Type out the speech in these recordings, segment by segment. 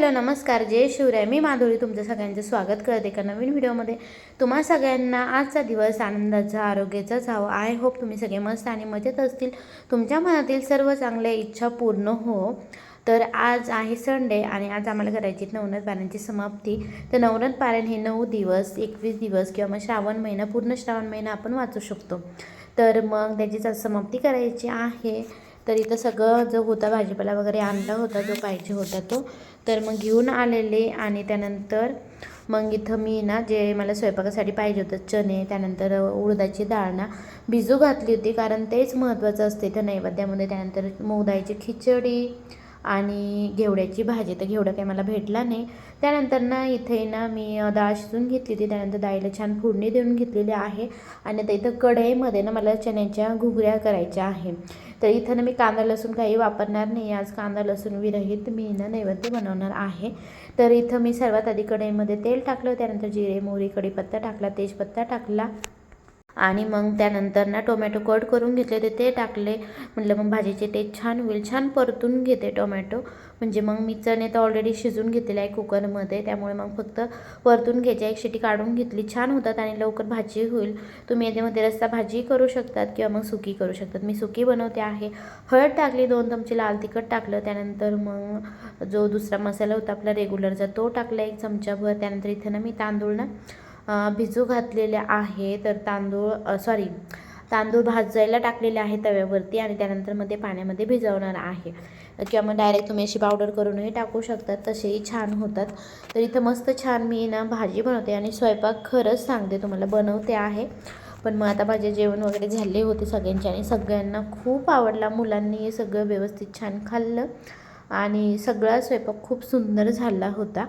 Hello नमस्कार. जय शिवराय. मी माधुरी. तुमचं सगळ्यांचं स्वागत करते एका नवीन व्हिडिओमध्ये. तुम्हा सगळ्यांना आजचा दिवस आनंदाचा आरोग्याचा जावं आय होप तुम्ही सगळे मस्त आणि मजेत असतील. तुमच्या मनातील सर्व चांगल्या इच्छा पूर्ण हो. तर आज आहे संडे आणि आज आम्हाला करायची आहे नवनाथ पारायणची समाप्ती. तर नवनाथ पारायण हे नऊ दिवस एकवीस दिवस किंवा मग श्रावण महिना पूर्ण श्रावण महिना आपण वाचू शकतो. तर मग त्याचीच आज समाप्ती करायची आहे. तर इथं सगळं जो होता भाजीपाला वगैरे आणला होता जो पाहिजे होता तो तर मग घेऊन आलेले आणि त्यानंतर मग इथं मी ना जे मला स्वयंपाकासाठी पाहिजे होतं चणे त्यानंतर उडदाची डाळ ना भिजू घातली होती कारण तेच महत्त्वाचं असते इथं नैवेद्यामध्ये. त्यानंतर मोदायची खिचडी आणि घेवड्याची भाजी. तर घेवडा काही मला भेटला नाही. त्यानंतर ना इथे ना मी डाळ शिजून घेतली होती. त्यानंतर डाळीला छान फोडणी देऊन घेतलेली आहे. आणि आता इथं कढईमध्ये ना मला चण्याच्या घुगऱ्या करायच्या आहे. तर इथं ना मी कांदा लसूण काही वापरणार नाही. आज कांदा लसूण विरहित मी ना नैवेद्य बनवणार आहे. तर इथं मी सर्वात आधी कढईमध्ये तेल टाकलं. त्यानंतर जिरे मोहरी कढीपत्ता टाकला तेजपत्ता टाकला. आणि मग त्यानंतर ना टोमॅटो कट करून घेतले होते. ते टाकले. म्हटलं मग भाजीचे ते छान होईल. छान परतून घेते टोमॅटो. म्हणजे मग मी चणे तर ऑलरेडी शिजून घेतलेले आहे कुकरमध्ये. त्यामुळे मग फक्त परतून घ्यायची. एक शिटी काढून घेतली. छान होतात आणि लवकर भाजी होईल. तुम्ही याच्यामध्ये रस्सा भाजी करू शकतात किंवा मग सुकी करू शकतात. मी सुकी बनवते आहे. हळद टाकली. दोन चमचे लाल तिखट टाकलं. त्यानंतर मग जो दुसरा मसाला होता आपला रेग्युलरचा तो टाकला एक चमचाभर. त्यानंतर इथे ना मी तांदूळ ना भिजू घातलेले आहे तर तांदूळ सॉरी तांदूळ भाजायला टाकलेले आहे तव्यावरती आणि त्यानंतर मग ते पाण्यामध्ये भिजवणार आहे. किंवा मग डायरेक्ट तुम्ही अशी पावडर करूनही टाकू शकतात तसेही छान होतात. तर इथं मस्त छान मी ना भाजी बनवते आणि स्वयंपाक खरंच सांगते तुम्हाला बनवते आहे. पण मग आता माझे जेवण वगैरे झाले होते सगळ्यांचे आणि सगळ्यांना खूप आवडला मुलांनी हे सगळं व्यवस्थित छान खाल्लं आणि सगळा स्वयंपाक खूप सुंदर झाला होता.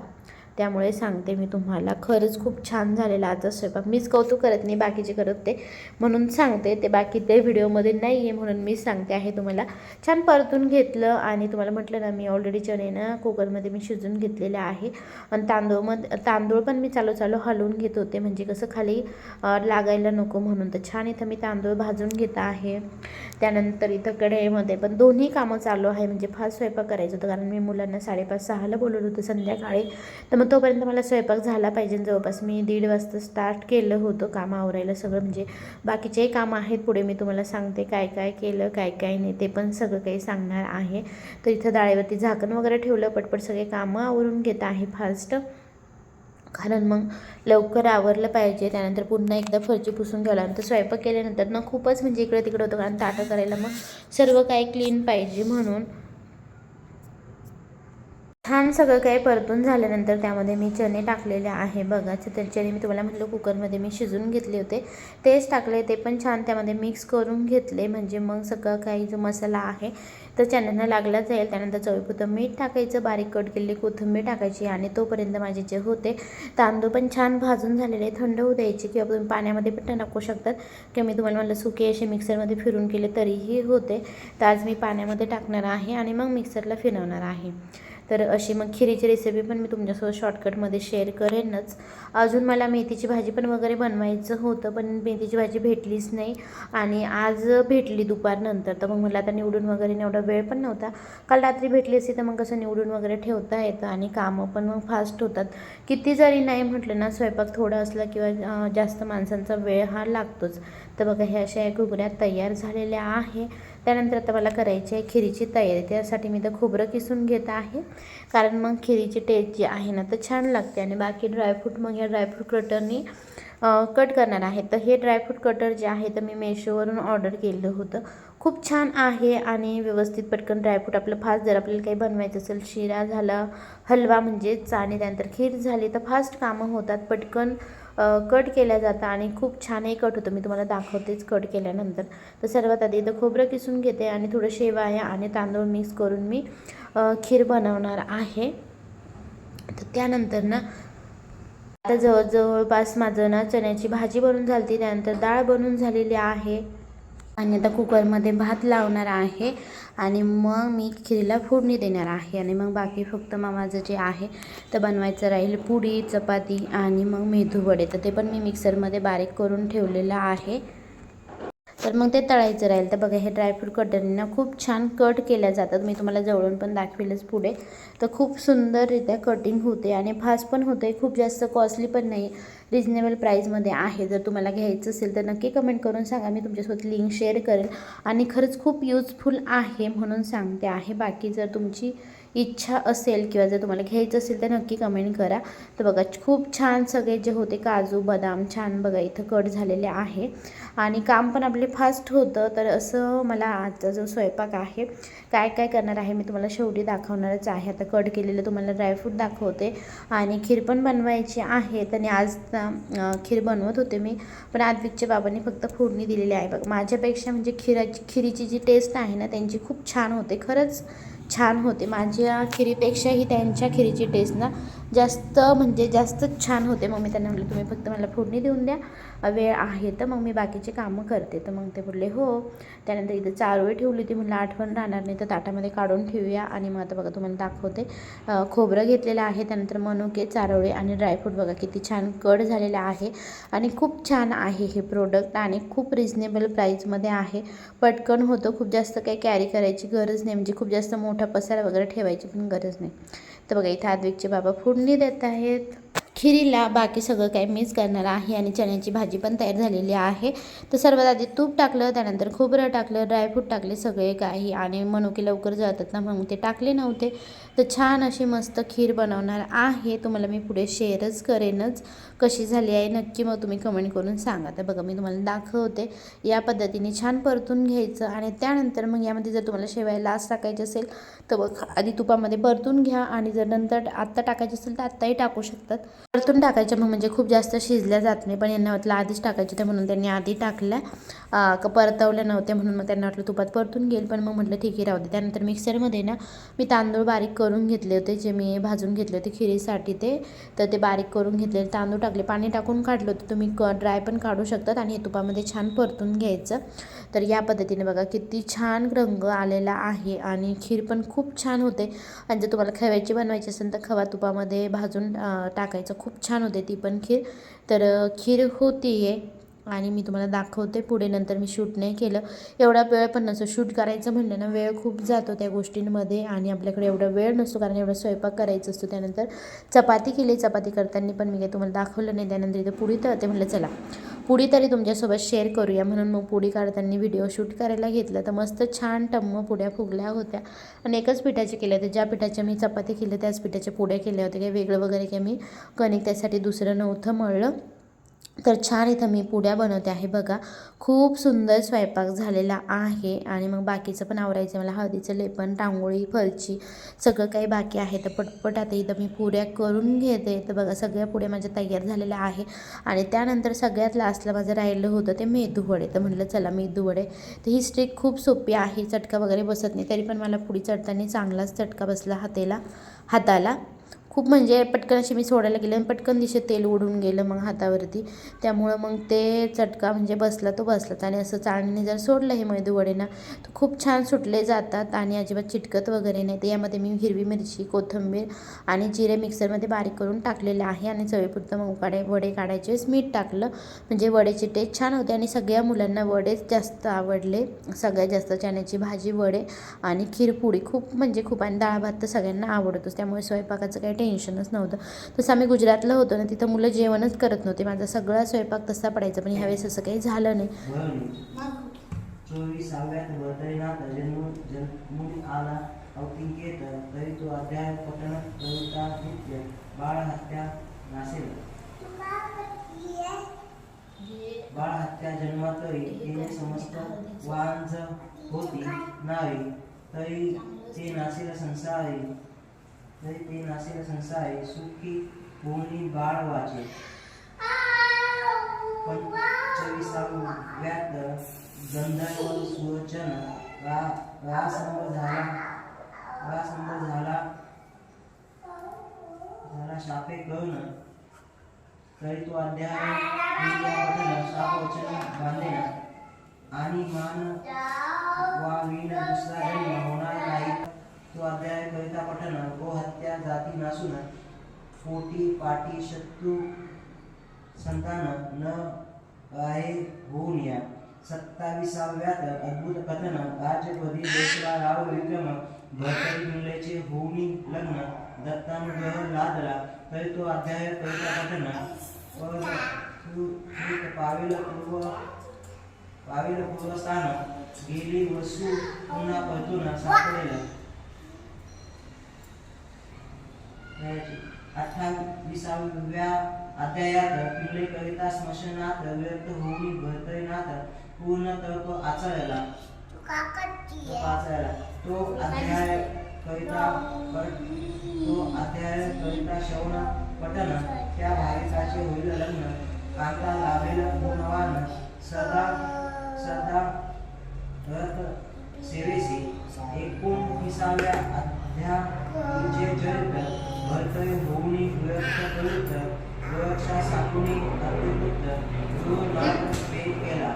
त्यामुळे सांगते मी तुम्हाला. खरंच खूप छान झालेला आजचा स्वयंपाक. मीच कौतुक करत नाही बाकीचे करत ते. म्हणून सांगते ते बाकी ते व्हिडिओमध्ये नाही आहे म्हणून मी सांगते आहे तुम्हाला. छान परतून घेतलं आणि तुम्हाला म्हटलं ना मी ऑलरेडी चणे ना कुकरमध्ये मी शिजून घेतलेले आहे. आणि तांदूळमध्ये तांदूळ पण मी चालू चालू हलवून घेत होते. म्हणजे कसं खाली लागायला नको म्हणून. तर छान इथं मी तांदूळ भाजून घेत आहे. त्यानंतर इथं कढईमध्ये पण दोन्ही कामं चालू आहे. म्हणजे फार स्वयंपाक करायचं होतं. कारण मी मुलांना साडेपाच सहाला बोलवलं होतं संध्याकाळी. तर मग तोपर्यंत मला स्वयंपाक झाला पाहिजे. जवळपास मी दीड वाजता स्टार्ट केलं होतं कामं आवरायला सगळं. म्हणजे बाकीचेही कामं आहेत पुढे मी तुम्हाला सांगते काय काय केलं काय काय नाही ते पण सगळं काही सांगणार आहे. तर इथं डाळीवरती झाकण वगैरे ठेवलं पटपट सगळे कामं आवरून घेत आहे फास्ट. कारण मग लवकर आवरलं पाहिजे त्यानंतर पुन्हा एकदा फरची पुसून घ्यावं लागतं स्वयंपाक केल्यानंतर ना खूपच म्हणजे इकडे तिकडं होतं. कारण ताटं करायला मग सर्व काही क्लीन पाहिजे म्हणून. छान सगळं काही परतून झाल्यानंतर त्यामध्ये मी चणे टाकलेले आहे. बघा तर चणे मी तुम्हाला म्हटलं कुकरमध्ये मी शिजून घेतले होते. तेच टाकले ते पण छान त्यामध्ये मिक्स करून घेतले. म्हणजे मग सगळं काही जो मसाला आहे तर चण्यांना लागला जाईल. त्यानंतर चवीपुरतं मीठ टाकायचं बारीक कट केलेली कोथिंबीर टाकायची आणि तोपर्यंत माझे जे होते तांदूळ पण छान भाजून झालेले थंड होऊ द्यायचे किंवा तुम्ही पाण्यामध्ये पण टाकू शकतात. किंवा मी तुम्हाला म्हटलं सुके असे मिक्सरमध्ये फिरून केले तरीही होते. तर आज मी पाण्यामध्ये टाकणार आहे आणि मग मिक्सरला फिरवणार आहे. तर अशी मग खिरीची रेसिपी पण मी तुमच्यासोबत शॉर्टकटमध्ये शेअर करेनच. अजून मला मेथीची भाजी पण वगैरे बनवायचं होतं पण मेथीची भाजी भेटलीच नाही. आणि आज भेटली दुपारनंतर तर मग मला आता निवडून वगैरे एवढा वेळ पण नव्हता. काल रात्री भेटली असती तर मग कसं निवडून वगैरे ठेवता येतं आणि कामं पण मग फास्ट होतात. किती जरी नाही म्हटलं ना स्वयंपाक थोडा असला किंवा जास्त माणसांचा वेळ हा लागतोच. तर बघा हे अशा घुगऱ्या तयार झालेल्या आहे. त्यानंतर आता मला करायची आहे खिरीची तयारी. त्यासाठी मी तर खोबरं किसून घेत आहे. कारण मग खिरीची टेस्ट जी आहे ना तर छान लागते. आणि बाकी ड्रायफ्रूट मग या ड्रायफ्रूट कटरनी कट करणार आहे. तर हे ड्रायफ्रूट कटर जे आहे तर मी मेशोवरून ऑर्डर केलं होतं. खूप छान आहे आणि व्यवस्थित पटकन ड्रायफ्रूट आपलं फास्ट जर आपल्याला काही बनवायचं असेल शिरा झाला हलवा म्हणजेच आणि त्यानंतर खीर झाली तर फास्ट कामं होतात. पटकन कट केल्या जातं आणि खूप छानही कट होतं. मी तुम्हाला दाखवतेच कट केल्यानंतर. तर सर्वात आधी इथं खोबरं किसून घेते आणि थोडं शेवाया आणि तांदूळ मिक्स करून मी खीर बनवणार आहे. तर त्यानंतर ना आता जवळ जवळपास माझं ना चण्याची भाजी बनून झाली त्यानंतर डाळ बनून झालेली आहे. आणि आता कुकरमध्ये भात लावणार आहे. आणि मग मी खिरीला फोडणी देणार आहे. आणि मग बाकी फक्त मामाचं माझं जे आहे तर बनवायचं राहील. पुडी चपाती आणि मग मेदू वडे. तर ते पण मी मिक्सरमध्ये बारीक करून ठेवलेलं आहे. तर मग ते तळायचं राहील. तर बघा हे ड्रायफ्रूट कटरना खूप छान कट केल्या जातात. मी तुम्हाला जवळून पण दाखवेलच पुढे. तर खूप सुंदररित्या कटिंग होते आणि फास्ट पण होते. खूप जास्त कॉस्टली पण नाही. रिजनेबल प्राईजमध्ये आहे. जर तुम्हाला घ्यायचं असेल तर नक्की कमेंट करून सांगा. मी तुमच्यासोबत लिंक शेअर करेल आणि खरंच खूप यूजफुल आहे म्हणून सांगते आहे. बाकी जर तुमची इच्छा असेल किंवा जर तुम्हाला घ्यायचं असेल तर नक्की कमेंट करा. तर बघा खूप छान सगळे जे होते काजू बदाम छान बघा इथं कट झालेले आहे. आणि काम पण आपले फास्ट होतं. तर असं मला आजचा जो स्वयंपाक आहे काय काय करणार आहे मी तुम्हाला शेवटी दाखवणारच आहे. आता कट केलेलं तुम्हाला ड्रायफ्रूट दाखवते. आणि खीर पण बनवायची आहे. आणि आज खीर बनवत होते मी. पण आदविकच्या बाबांनी फक्त फोडणी दिलेली आहे. बघ माझ्यापेक्षा म्हणजे खिराची खिरीची जी टेस्ट आहे ना त्यांची खूप छान होते. खरंच छान होते. माझ्या खिरीपेक्षाही त्यांच्या खिरीची टेस्ट ना जास्त म्हणजे जास्तच छान होते. मग मी त्यांना म्हटलं तुम्ही फक्त मला फोडणी देऊन द्या. वेळ आहे तर मग मी बाकीचे कामं करते. तर मग ते बोलले हो. त्यानंतर इथं चारोळी ठेवली होती म्हटलं आठवण राहणार नाही तर ताटामध्ये काढून ठेवूया. आणि मग आता बघा तुम्हाला दाखवते. खोबरं घेतलेलं आहे. त्यानंतर मनुके चारोळी आणि ड्रायफ्रूट बघा किती छान कट झालेला आहे. आणि खूप छान आहे हे प्रोडक्ट आणि खूप रिजनेबल प्राईजमध्ये आहे. पटकन होतं. खूप जास्त काही कॅरी करायची गरज नाही. म्हणजे खूप जास्त मोठा पसारा वगैरे ठेवायची पण गरज नाही. तर बघा इथे आद्विकचे बाबा फोडणी देत आहेत. खिरीला बाकी सगळं काही मिक्स करणार आहे आणि चण्याची भाजी पण तयार झालेली आहे. तर सर्वात आधी तूप टाकलं त्यानंतर खोबरं टाकलं ड्रायफ्रूट टाकले सगळे काही आणि मनुके लवकर जातात ना मग ते टाकले नव्हते. तर छान अशी मस्त खीर बनवणार आहे. तुम्हाला मी पुढे शेअरच करेनच कशी झाली आहे नक्की मग तुम्ही कमेंट करून सांगा. तर बघा मी तुम्हाला दाखवते. या पद्धतीने छान परतून घ्यायचं आणि त्यानंतर मग यामध्ये जर तुम्हाला शेवायला लास्ट टाकायची असेल तर बघ आधी तुपामध्ये परतून घ्या आणि जर नंतर आत्ता टाकायची असेल तर आत्ताही टाकू शकतात. परतून टाकायच्या मग म्हणजे खूप जास्त शिजल्या जात नाही. पण यांना वाटलं आधीच टाकायचे तर म्हणून त्यांनी आधी टाकल्या. परतवल्या नव्हत्या म्हणून मग त्यांना वाटलं तुपात परतून घेईल. पण मग म्हटलं ठीक आहे राहू दे. त्यानंतर मिक्सरमध्ये ना मी तांदूळ बारीक करून घेतले होते. जे मी भाजून घेतले होते खिरीसाठी ते. तर ते बारीक करून घेतले. तांदूळ टाकले. पाणी टाकून काढलं होतं. तुम्ही क ड्राय पण काढू शकतात आणि हे तुपामध्ये छान परतून घ्यायचं. तर या पद्धतीने बघा किती छान रंग आलेला आहे आणि खीर पण खूप छान होते. आणि जर तुम्हाला खव्याची बनवायची असेल तर खवा तुपामध्ये भाजून टाकायचं. खूप छान होते ती पण खीर. तर खीर होती आहे आणि मी तुम्हाला दाखवते. पुढे नंतर मी शूट नाही केलं. एवढा वेळ पण नसतो. शूट करायचं म्हणलं ना वेळ खूप जातो त्या गोष्टींमध्ये आणि आपल्याकडे एवढा वेळ नसतो कारण एवढा स्वयंपाक करायचा असतो त्यानंतर. चपाती केली. चपाती करताना पण मी काही तुम्हाला दाखवलं नाही. त्यानंतर इथं पुडी तळते म्हणलं चला पुडी तरी तुमच्यासोबत शेअर करूया. म्हणून मग पुडी काढताना व्हिडिओ शूट करायला घेतलं. तर मस्त छान टम्म पुड्या फुगल्या होत्या. आणि एकच पिठाच्या केल्या होत्या ज्या पिठाच्या मी चपाती केल्या त्याच पिठाच्या पुड्या केल्या होत्या काही वेगळं वगैरे काही मी कणिक त्यासाठी दुसरं नव्हतं मळलं. तर छान इथं मी पुड्या बनवते आहे बघा. खूप सुंदर स्वयंपाक झालेला आहे आणि मग बाकीचं पण आवरायचं मला हळदीचं लेपन टांगोळी फरची सगळं काही बाकी आहे. तर पटपट आता इथं मी पुऱ्या करून घेते. तर बघा सगळ्या पुड्या माझ्या तयार झालेल्या आहे. आणि त्यानंतर सगळ्यात लास्टला माझं राहिलं होतं ते मेदूवडे तर म्हटलं चला मेदूवडे तर ही स्ट्रिक खूप सोपी आहे. चटका वगैरे बसत नाही. तरी पण मला पुडी चढताना चांगलाच चटका बसला हातेला हाताला. खूप म्हणजे पटकन अशी मी सोडायला गेले आणि पटकन दिशे तेल उडून गेलं मग हातावरती. त्यामुळं मग ते चटका म्हणजे बसला तो बसलाच आणि असं चाळणीने जर सोडलं हे मैदू ना तर खूप छान सुटले जातात आणि अजिबात चिटकत वगैरे नाही. तर यामध्ये मी हिरवी मिरची कोथिंबीर आणि जिरे मिक्सरमध्ये बारीक करून टाकलेले आहे आणि चवीपुरतं मग काढे वडे काढायचेच मीठ टाकलं. म्हणजे वडेची टेस्ट छान होते आणि सगळ्या मुलांना वडेच जास्त आवडले. सगळ्यात जास्त चण्याची भाजी वडे आणि खीरपुडी खूप म्हणजे खूप आणि डाळ भात तर सगळ्यांना आवडतोच. त्यामुळे स्वयंपाकाचं काही टेन्शनच नव्हतं. तसं आम्ही गुजरातला होतो ना तिथं मुलं जेवणच करत नव्हते. माझा सगळा स्वयंपाक तसा पडायचा पण ह्यावेळेस असं काही झालं नाही. चोवीसाव्यात तरी तो अध्याय पठण कविता नित्य बाळ हत्या नासेल बाळ हत्या जन्मातरी तिने समस्त वांज होती नावी तरी ते नासेल संसारी. तरी ते नासेल संसारी सुखी होऊनी बाळ वाचे पंचविसाव्यात गंधर्व सुवचन रा रासंब झाला. रासंब झाला. झाला शापे कळून. तरी तो अध्याय शापवचन बांधेना. आणि मान वावीन दुसरा जन्म. स्वाध्याय कविता पठन गो हो हत्या जाती नासून फोटी पाटी शत्रू संतान न आहे होऊन या. सत्तावीसाव्यात अद्भुत कथन राजपदी देशला राव विक्रम भरतरी मुलेचे होऊनी लग्न दत्तानुग्रह लादला तरी तो अध्याय कविता पठन पावेल पूर्व पावेल पूर्वस्थान गेली वसू पुन्हा परतून सापडेल. अठ्ठावीसाव्या अध्यायात पिंगळे कविता स्मशनात व्यक्त होऊन भरतरीनाथ पूर्ण आचळला. आचळला. तो अध्याय कविता तो अध्याय कविता त्या भाविकाचे होईल लग्न. कांता लाभेल गुणवान सदा सदा रथ सेवेसी. एकोणविसाव्या अध्यायाचे विरुद्ध कवित साकुनी केला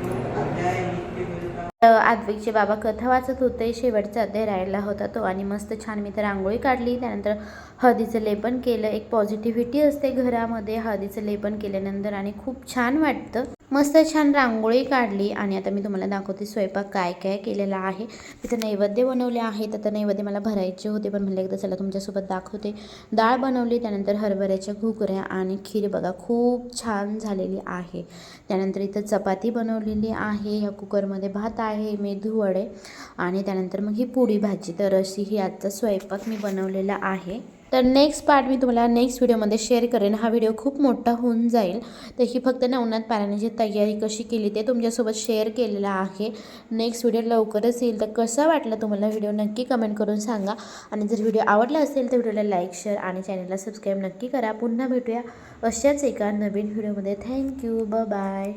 तो अध्याय नित्य आद्विकचे बाबा कथा वाचत होते. शेवटचा अध्याय राहिला होता तो आणि मस्त छान मी तर रांगोळी काढली. त्यानंतर हळदीचं लेपन केलं. एक पॉझिटिव्हिटी असते घरामध्ये. हळदीचं लेपन केल्यानंतर आणि खूप छान वाटतं. मस्त छान रांगोळी काढली आणि आता मी तुम्हाला दाखवते स्वयंपाक काय काय केलेला आहे. तिथं नैवेद्य बनवले आहेत. आता नैवेद्य मला भरायचे होते पण म्हणलं एकदा चला तुमच्यासोबत दाखवते. डाळ बनवली त्यानंतर हरभऱ्याच्या घुगऱ्या आणि खीर बघा खूप छान झालेली आहे. त्यानंतर इथं चपाती बनवलेली आहे. ह्या कुकरमध्ये भात आहे मेधू वडे आणि त्यानंतर मग ही पुडी भाजी. तर अशी ही आजचा स्वयंपाक मी बनवलेला आहे. तर नेक्स्ट पार्ट मी तुम्हाला नेक्स्ट व्हिडिओमध्ये शेअर करेन. हा व्हिडिओ खूप मोठा होऊन जाईल. तर ही फक्त नवनाथ पारायणाची तयारी कशी केली ते तुमच्यासोबत शेअर केलेला आहे. नेक्स्ट व्हिडिओ लवकरच येईल. तर कसा वाटला तुम्हाला व्हिडिओ नक्की कमेंट करून सांगा. आणि जर व्हिडिओ आवडला असेल तर व्हिडिओला लाईक शेअर आणि चॅनलला सबस्क्राईब नक्की करा. पुन्हा भेटूया अशाच एका नवीन व्हिडिओमध्ये थँक्यू ब बाय